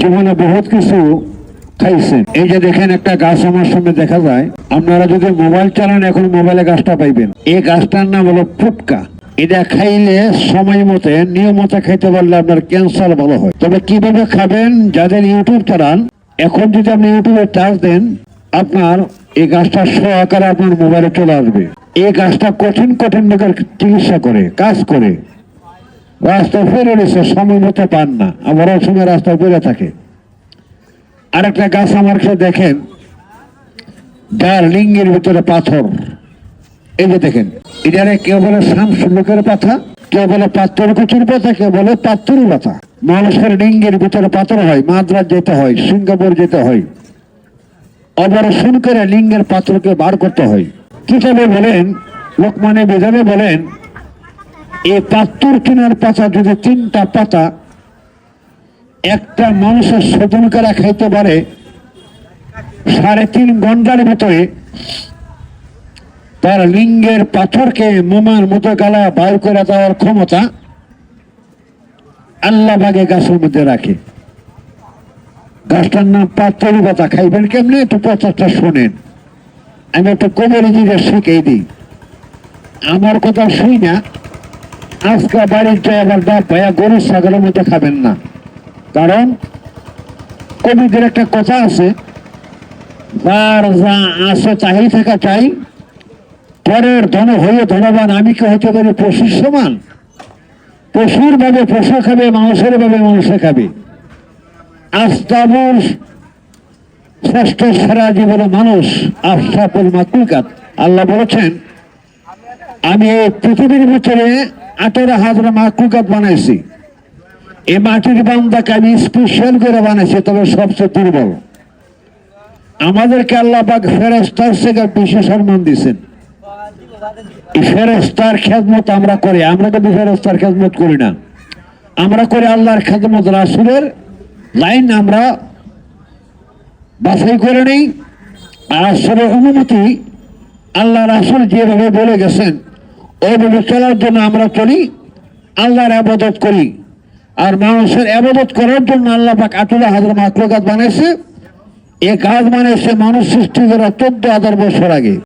জীবনে বহুত কিছু খাইছেন এই যে দেখেন, একটা গাছ আমার সামনে দেখা যায়। আপনারা যদি মোবাইল চালান, এখন মোবাইলে গাছটা পাইবেন। এই গাছটার নাম হলো ফুটকা। এটা খাইলে সময় মতে, নিয়ম মতে খাইতে পারলে আপনার ক্যান্সার ভালো হয়। তবে কীভাবে খাবেন, যাদের ইউটিউব চালান, এখন যদি আপনি ইউটিউবে চার্জ দেন, আপনার এই গাছটা সহকারে আপনার মোবাইলে চলে আসবে। এই গাছটা কঠিন কঠিন চিকিৎসা করে, কাজ করে। রাস্তা ফেরে রয়েছে সময় মতো পান না। আবার সময় রাস্তায় পড়ে থাকে। আরেকটা গাছ আমার কাছে দেখেন। যার লিঙ্গের ভিতরে পাথর। এই যে দেখেন, এটারে কেউ বলে শামসুলুকের পাতা কেউ বলে পাত্তর কুচুর পাতা কেউ বলে পাত্তুরি পাতা মানুষের লিঙ্গের ভিতরে পাথর হয়, মাদ্রাজ যেতে হয়, সিঙ্গাপুর যেতে হয়। অপারেশন করে লিঙ্গের পাথরকে বার করতে হয়। কিতাবে বলেন, লোকমানে বেজাবে বলেন এই পাত্তর কিনার পাতা যদি তিনটা পাতা একটা মানুষের শোধন করা খাইতে পারে, সাড়ে তিন ঘণ্টার ভিতরে তার লিঙ্গের পাথরকে মোমার মতো গালা বাইর করে দেওয়ার ক্ষমতা আল্লাহ বাগে গাছের মধ্যে রাখে। গাছটার নাম পাত্তরি পাতা, খাইবেন কেমনি? একটু প্রচারটা শোনেন। আমি একটু কবরিজিকে শিখেই দিই। আমার কথা শুই না। আজকে বাড়িতে আবার ডাব ভাইয়া গরু, ছাগলের মধ্যে খাবেন না। কারণ কবিদের একটা কথা আছে, যার যা আছে তাই থাকা চাই, পরের ধন হয়ে ধনবান, আমি কি হতে পারি? পশুর সমান। পশুর ভাবে পশু খাবে, মানুষের ভাবে মানুষে খাবে। আস্তাবুল শ্রেষ্ঠ সারা জীবনে মানুষ আফসাপুল মাকুলকাত। আল্লাহ বলেছেন, আমি পৃথিবীর ভিতরে আঠারো হাজার মাকুলকাত বানাইছি। এ মাটির বান্দাকে আমি স্পেশাল করে বানাইছি, তবে সবচেয়ে দুর্বল। আমাদেরকে আল্লাহ পাক ফেরেস্তার থেকে বিশেষ সম্মান দিয়েছেন। ফেরেস্তার খেদমত আমরা করি, আমরা কিন্তু ফেরেস্তার খেদমত করি না। আমরা করি আল্লাহর খেদমত, রাসুলের লাইন আমরা বাছাই করে নেই। আর আসলে অনুমতি আল্লাহ রাসুল যেভাবে বলে গেছেন ওইভাবে চলার জন্য আমরা চলি, আল্লাহর আবাদত করি। আর মানুষের আবাদত করার জন্য আল্লাহ পাক আঠারো হাজার মাকলকাত বানাইছে এ কাজ বানিয়েছে মানুষ সৃষ্টি করা চোদ্দ হাজার বছর আগে।